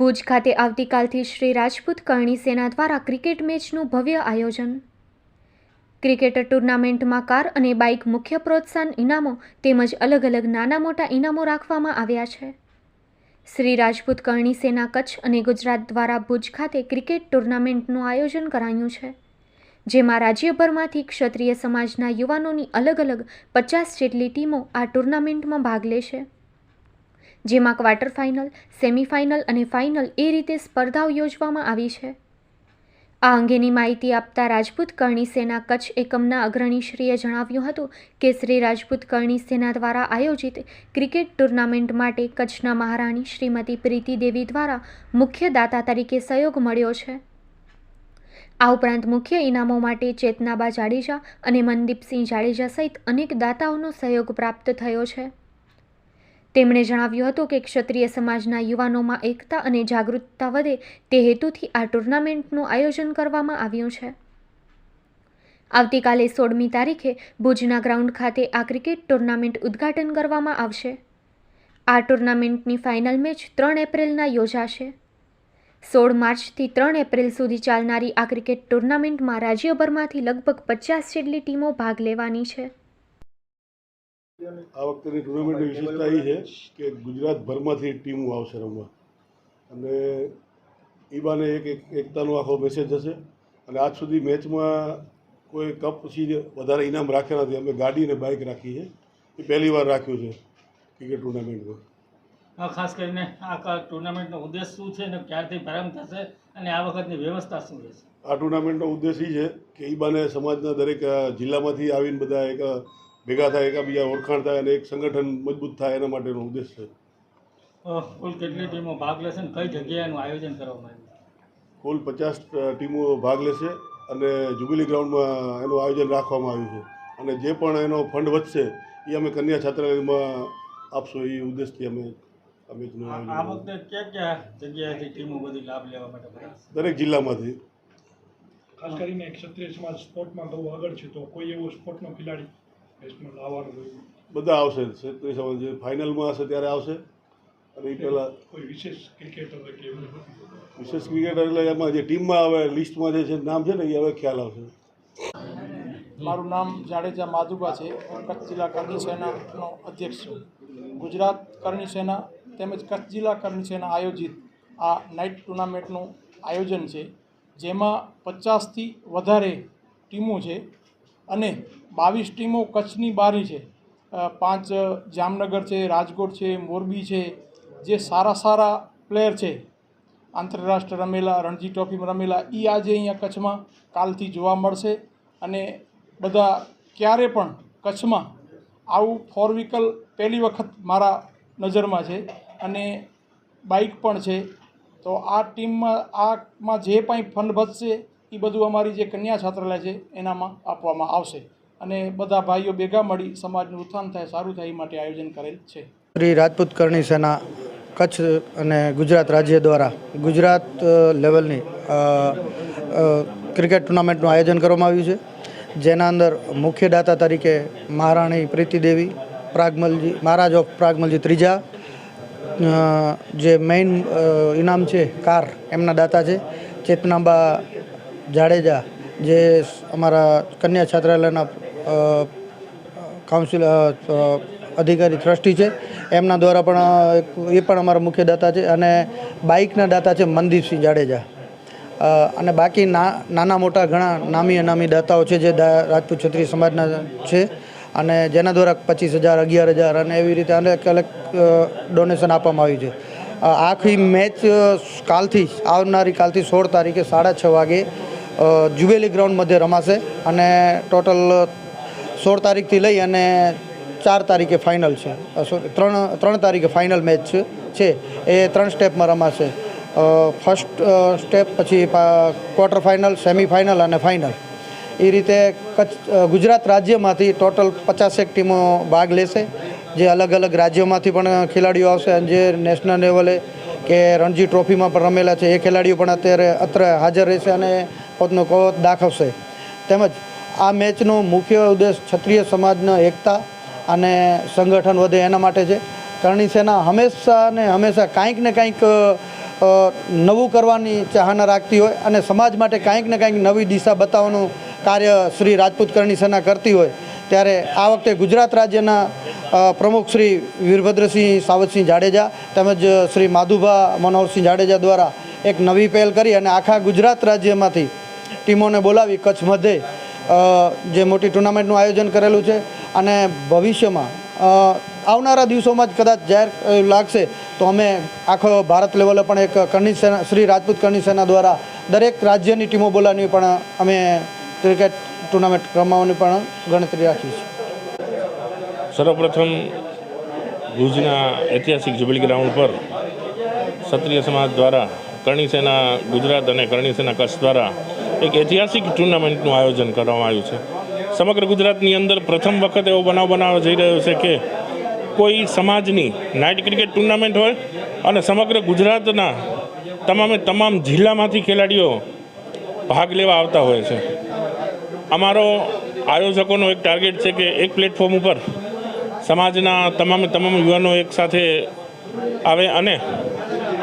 ભુજ ખાતે આવતીકાલથી શ્રી રાજપૂત કરણી સેના દ્વારા ક્રિકેટ મેચનું ભવ્ય આયોજન. ક્રિકેટર ટુર્નામેન્ટમાં કાર અને બાઇક મુખ્ય પ્રોત્સાહન ઇનામો તેમજ અલગ અલગ નાના મોટા ઇનામો રાખવામાં આવ્યા છે. શ્રી રાજપૂત કરણી સેના કચ્છ અને ગુજરાત દ્વારા ભુજ ખાતે ક્રિકેટ ટુર્નામેન્ટનું આયોજન કરાયું છે, જેમાં રાજ્યભરમાંથી ક્ષત્રિય સમાજના યુવાનોની અલગ અલગ પચાસ જેટલી ટીમો આ ટુર્નામેન્ટમાં ભાગ લેશે. જેમાં ક્વાર્ટર ફાઇનલ, સેમિફાઇનલ અને ફાઇનલ એ રીતે સ્પર્ધાઓ યોજવામાં આવી છે. આ અંગેની માહિતી આપતા રાજપૂત કરણી સેના કચ્છ એકમના અગ્રણીશ્રીએ જણાવ્યું હતું કે શ્રી રાજપૂત કરણી સેના દ્વારા આયોજિત ક્રિકેટ ટુર્નામેન્ટ માટે કચ્છના મહારાણી શ્રીમતી પ્રીતિ દેવી દ્વારા મુખ્ય દાતા તરીકે સહયોગ મળ્યો છે. આ ઉપરાંત મુખ્ય ઇનામો માટે ચેતનાબા જાડેજા અને મનદીપસિંહ જાડેજા સહિત અનેક દાતાઓનો સહયોગ પ્રાપ્ત થયો છે. તેમણે જણાવ્યું હતું કે ક્ષત્રિય સમાજના યુવાનોમાં એકતા અને જાગૃતતા વધે તે હેતુથી આ ટુર્નામેન્ટનું આયોજન કરવામાં આવ્યું છે. આવતીકાલે સોળમી તારીખે ભુજના ગ્રાઉન્ડ ખાતે આ ક્રિકેટ ટુર્નામેન્ટ ઉદ્ઘાટન કરવામાં આવશે. આ ટુર્નામેન્ટની ફાઇનલ મેચ ત્રણ એપ્રિલના યોજાશે. સોળ માર્ચથી ત્રણ એપ્રિલ સુધી ચાલનારી આ ક્રિકેટ ટુર્નામેન્ટમાં રાજ્યભરમાંથી લગભગ પચાસ જેટલી ટીમો ભાગ લેવાની છે. આ વખતેની ટુર્નામેન્ટની વિશેષતા એ છે કે ગુજરાતભરમાંથી ટીમો આવશે રમવા. અને એ બાને એક એક એકતાનો આખો મેસેજ હશે. અને આજ સુધી મેચમાં કોઈ કપ પછી વધારે ઇનામ રાખ્યા નથી. અમે ગાડી અને બાઇક રાખી છે. એ પહેલી વાર રાખ્યું છે ક્રિકેટ ટુર્નામેન્ટમાં ખાસ કરીને આ ટુર્નામેન્ટનો ઉદ્દેશ શું છે અને ક્યારથી પ્રારંભ થશે અને આ વખતની વ્યવસ્થા શું રહેશે? આ ટુર્નામેન્ટનો ઉદ્દેશ એ છે કે એ બાને સમાજના દરેક જિલ્લામાંથી આવીને બધા એક ભેગા થાય એકબીજા ઓળખાણ થાય અને એક સંગઠન મજબૂત થાય એના માટેનો ઉદ્દેશ છે. કુલ કેટલી ટીમો ભાગ લેશે અને કઈ જગ્યાએનું આયોજન કરવામાં આવ્યું? કુલ પચાસ ટીમો ભાગ લેશે અને જુબિલી ગ્રાઉન્ડમાં એનું આયોજન રાખવામાં આવ્યું છે. અને જે પણ એનો ફંડ વધશે એ અમે કન્યા છાત્રાલયમાં આપશો. એ ઉદ્દેશથી અમે મેચનું આ વખતે ક્યાં ક્યાં જગ્યાએથી ટીમો બધી લાભ લેવા માટે દરેક જિલ્લામાંથી. ખાસ કરીને ક્ષત્રિય સમાજ સ્પોર્ટમાં બહુ આગળ છે તો કોઈ એવો સ્પોર્ટનો ખેલાડી દેશમાં લાવવાનો હોય. બધા આવશે. ક્ષત્રિય જે ફાઇનલમાં હશે ત્યારે આવશે. અને એ પહેલાં કોઈ વિશેષ ક્રિકેટર કે વિશેષ ક્રિકેટર એટલે એમાં જે ટીમમાં હવે લિસ્ટમાં જે છે નામ છે ને એ હવે ખ્યાલ આવશે. મારું નામ જાડેજા માધુબા છે. હું કચ્છ જિલ્લા કરણી સેનાનો અધ્યક્ષ છું. ગુજરાત કરણી સેના તેમજ કચ્છ જિલ્લા કરણી સેના આયોજિત આ નાઇટ ટુર્નામેન્ટનું આયોજન છે. જેમાં પચાસથી વધારે ટીમો છે. અને બાવીસ ટીમો કચ્છની બારી છે. પાંચ જામનગર છે, રાજકોટ છે, મોરબી છે, જે સારા સારા પ્લેયર છે. આંતરરાષ્ટ્રીય રમેલા, રણજી ટ્રોફીમાં રમેલા એ આજે અહીંયા કચ્છમાં કાલથી જોવા મળશે. અને બધા ક્યારે પણ કચ્છમાં આવું ફોર વ્હીકલ પહેલી વખત મારા નજરમાં છે અને બાઇક પણ છે. તો આ ટીમમાં, આમાં જે પણ ફંડ બચશે એ બધું અમારી જે કન્યા છાત્રાલય છે, એનામાં આપવામાં આવશે. અને બધા ભાઈઓ ભેગા મળી સમાજનું ઉત્થાન થાય, સારું થાય એ માટે આયોજન કરેલ છે. શ્રી રાજપૂત કરણી સેના કચ્છ અને ગુજરાત રાજ્ય દ્વારા ગુજરાત લેવલની ક્રિકેટ ટુર્નામેન્ટનું આયોજન કરવામાં આવ્યું છે, જેના અંદર મુખ્ય દાતા તરીકે મહારાણી પ્રીતિદેવી પ્રાગમલજી, મહારાજ ઓફ પ્રાગમલજી ત્રીજા જે મેઇન ઇનામ છે, કાર, એમના દાતા છે, ચેતનાબા જાડેજા, જે અમારા કન્યા છાત્રાલયના કાઉન્સિલ અધિકારી ટ્રસ્ટી છે. એમના દ્વારા પણ એ પણ અમારા મુખ્ય દાતા છે અને બાઇકના દાતા છે મનદીપસિંહ જાડેજા. અને બાકી નાના મોટા ઘણા નામી અનામી દાતાઓ છે જે રાજપૂત ક્ષત્રિય સમાજના છે અને જેના દ્વારા પચીસ હજાર, અગિયાર હજાર અને એવી રીતે અનેક અલગ ડોનેશન આપવામાં આવ્યું છે. આખી મેચ કાલથી આવનારી કાલથી સોળ તારીખે સાડા છ વાગે અ, જુબેલી ગ્રાઉન્ડ મધ્યે રમાશે અને ટોટલ સોળ તારીખથી લઈ અને ચાર તારીખે ફાઇનલ છે. ત્રણ ત્રણ તારીખે ફાઇનલ મેચ છે એ ત્રણ સ્ટેપમાં રમાશે. ફર્સ્ટ સ્ટેપ પછી ક્વાર્ટર ફાઇનલ સેમિફાઇનલ અને ફાઇનલ એ રીતે કચ્છ ગુજરાત રાજ્યમાંથી ટોટલ પચાસેક ટીમો ભાગ લેશે. જે અલગ અલગ રાજ્યોમાંથી પણ ખેલાડીઓ આવશે. અને જે નેશનલ લેવલે કે રણજી ટ્રોફીમાં પણ રમેલા છે એ ખેલાડીઓ પણ અત્યારે અત્રે હાજર રહેશે અને પોતનો કોત દાખવશે તેમજ આ મેચનો મુખ્ય ઉદ્દેશ ક્ષત્રિય સમાજના એકતા અને સંગઠન વધે એના માટે છે. કરણી સેના હંમેશા ને હંમેશા કાંઈક ને કાંઈક નવું કરવાની ચાહના રાખતી હોય અને સમાજ માટે કાંઈક ને કાંઈક નવી દિશા બતાવવાનું કાર્ય શ્રી રાજપૂત કરણી સેના કરતી હોય. ત્યારે આ વખતે ગુજરાત રાજ્યના પ્રમુખ શ્રી વીરભદ્રસિંહ સાવતસિંહ જાડેજા તેમજ શ્રી માધુભા મનોહરસિંહ જાડેજા દ્વારા એક નવી પહેલ કરી અને આખા ગુજરાત રાજ્યમાંથી ટીમોને બોલાવી કચ્છ મધ્યે જે મોટી ટુર્નામેન્ટનું આયોજન કરેલું છે અને ભવિષ્યમાં આવનારા દિવસોમાં જ કદાચ જાહેર લાગશે, તો અમે આખો ભારત લેવલે પણ એક કરણી સેના, શ્રી રાજપૂત કરણી સેના દ્વારા દરેક રાજ્યની ટીમો બોલાવવાની પણ અમે ક્રિકેટ ટુર્નામેન્ટ રમવાની પણ ગણતરી રાખી છે. સર્વપ્રથમ ભુજના ઐતિહાસિક જુબલી ગ્રાઉન્ડ પર ક્ષત્રિય સમાજ દ્વારા કરણી સેના ગુજરાત અને કરણી સેના કચ્છ દ્વારા એક ઐતિહાસિક ટુર્નામેન્ટનું આયોજન કરવામાં આવ્યું છે. સમગ્ર ગુજરાતની અંદર પ્રથમ વખત એવો બનાવ બનાવવા જઈ રહ્યો છે કે કોઈ સમાજની નાઇટ ક્રિકેટ ટુર્નામેન્ટ હોય અને સમગ્ર ગુજરાતના તમામે તમામ જિલ્લામાંથી ખેલાડીઓ ભાગ લેવા આવતા હોય છે. અમારો આયોજકોનો એક ટાર્ગેટ છે કે એક પ્લેટફોર્મ ઉપર સમાજના તમામે તમામ યુવાનો એક સાથે આવે અને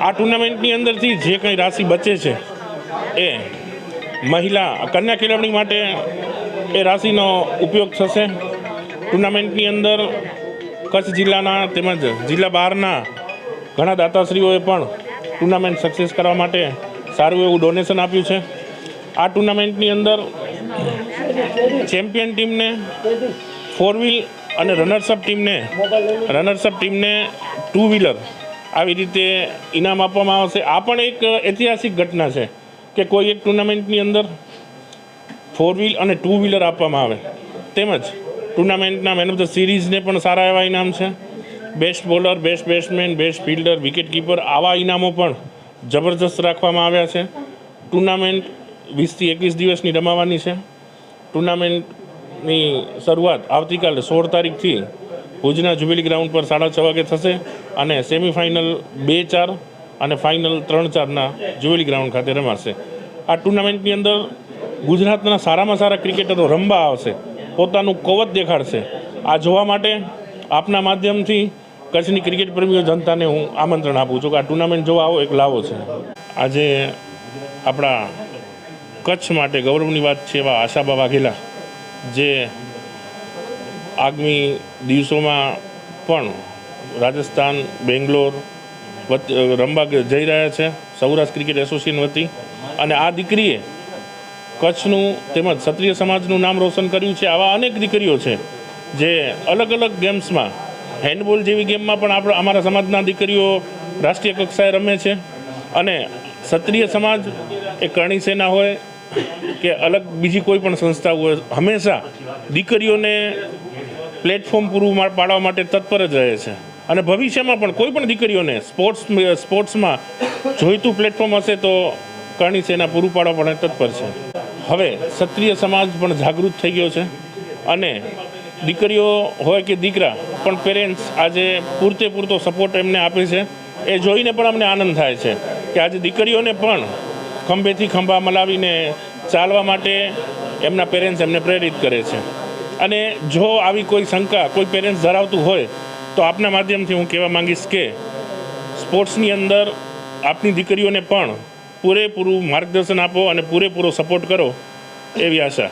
આ ટુર્નામેન્ટની અંદરથી જે કંઈ રાશિ બચે છે એ મહિલા કન્યા કેળવણી માટે એ રાશિનો ઉપયોગ થશે. ટુર્નામેન્ટની અંદર કચ્છ જિલ્લાના તેમજ જિલ્લા બહારના ઘણા દાતાશ્રીઓએ પણ ટુર્નામેન્ટ સક્સેસ કરવા માટે સારું એવું ડોનેશન આપ્યું છે. આ ટુર્નામેન્ટની અંદર ચેમ્પિયન ટીમને ફોર વ્હીલ અને રનર્સઅપ ટીમને રનર્સઅપ ટીમને ટુ વ્હીલર આવી રીતે ઇનામ આપવામાં આવશે. આ પણ એક ઐતિહાસિક ઘટના છે. કે કોઈ એક ટુર્નામેન્ટની અંદર ફોર વ્હીલ અને ટુ વ્હીલર આપવામાં આવે. તેમજ ટુર્નામેન્ટના મેન ઓફ ધ સિરીઝને પણ સારા એવા ઇનામ છે. Best bowler best batsman best fielder wicket keeper આવા ઇનામો પણ જબરજસ્ત રાખવામાં આવ્યા છે. ટુર્નામેન્ટ વીસથી એકવીસ દિવસની રમાવાની છે. ટુર્નામેન્ટની શરૂઆત આવતીકાલે સોળ તારીખથી ભુજના જુબિલી ગ્રાઉન્ડ પર સાડા છ વાગે થશે અને સેમિફાઇનલ બે ચાર અને ફાઇનલ ત્રણ ચારના જુવેલી ગ્રાઉન્ડ ખાતે રમાશે આ ટુર્નામેન્ટની અંદર ગુજરાતના સારામાં સારા ક્રિકેટરો રમવા આવશે. પોતાનું કવચ દેખાડશે. આ જોવા માટે આપના માધ્યમથી કચ્છની ક્રિકેટ પ્રેમીઓ જનતાને હું આમંત્રણ આપું છું કે આ ટુર્નામેન્ટ જોવા આવો, એક લાવો છે. આજે આપણા કચ્છ માટે ગૌરવની વાત છે એવા આશાબા વાઘેલા, જે આગામી દિવસોમાં પણ રાજસ્થાન, બેંગ્લોર રમવા જઈ રહ્યા છે. સૌરાષ્ટ્ર ક્રિકેટ એસોસિએશન વતી. અને આ દીકરીએ કચ્છનું તેમજ ક્ષત્રિય સમાજનું નામ રોશન કર્યું છે. આવા અનેક દીકરીઓ છે, જે અલગ અલગ ગેમ્સમાં, હેન્ડબોલ જેવી ગેમમાં પણ આપણા, અમારા સમાજના દીકરીઓ રાષ્ટ્રીય કક્ષાએ રમે છે. અને ક્ષત્રિય સમાજ એ કરણી સેના હોય કે અલગ બીજી કોઈ પણ સંસ્થા હોય, હંમેશા દીકરીઓને પ્લેટફોર્મ પૂરું પાડવા માટે તત્પર જ રહે છે. અને ભવિષ્યમાં પણ કોઈ પણ દીકરીઓને સ્પોર્ટ્સ સ્પોર્ટ્સમાં જોઈતું પ્લેટફોર્મ હશે તો કરણી સેના પૂરું પાડવા પણ તત્પર છે. હવે ક્ષત્રિય સમાજ પણ જાગૃત થઈ ગયો છે અને દીકરીઓ હોય કે દીકરા પણ પેરેન્ટ્સ આજે પૂરતે પૂરતો સપોર્ટ એમને આપે છે. એ જોઈને પણ અમને આનંદ થાય છે કે આજે દીકરીઓને પણ ખંભેથી ખંભા મલાવીને ચાલવા માટે એમના પેરેન્ટ્સ એમને પ્રેરિત કરે છે. અને જો આવી કોઈ શંકા કોઈ પેરેન્ટ્સ ધરાવતું હોય તો આપના માધ્યમથી હું કહેવા માંગીશ કે સ્પોર્ટ્સની અંદર આપની દીકરીઓને પણ પૂરેપૂરું માર્ગદર્શન આપો અને પૂરેપૂરો સપોર્ટ કરો એવી આશા.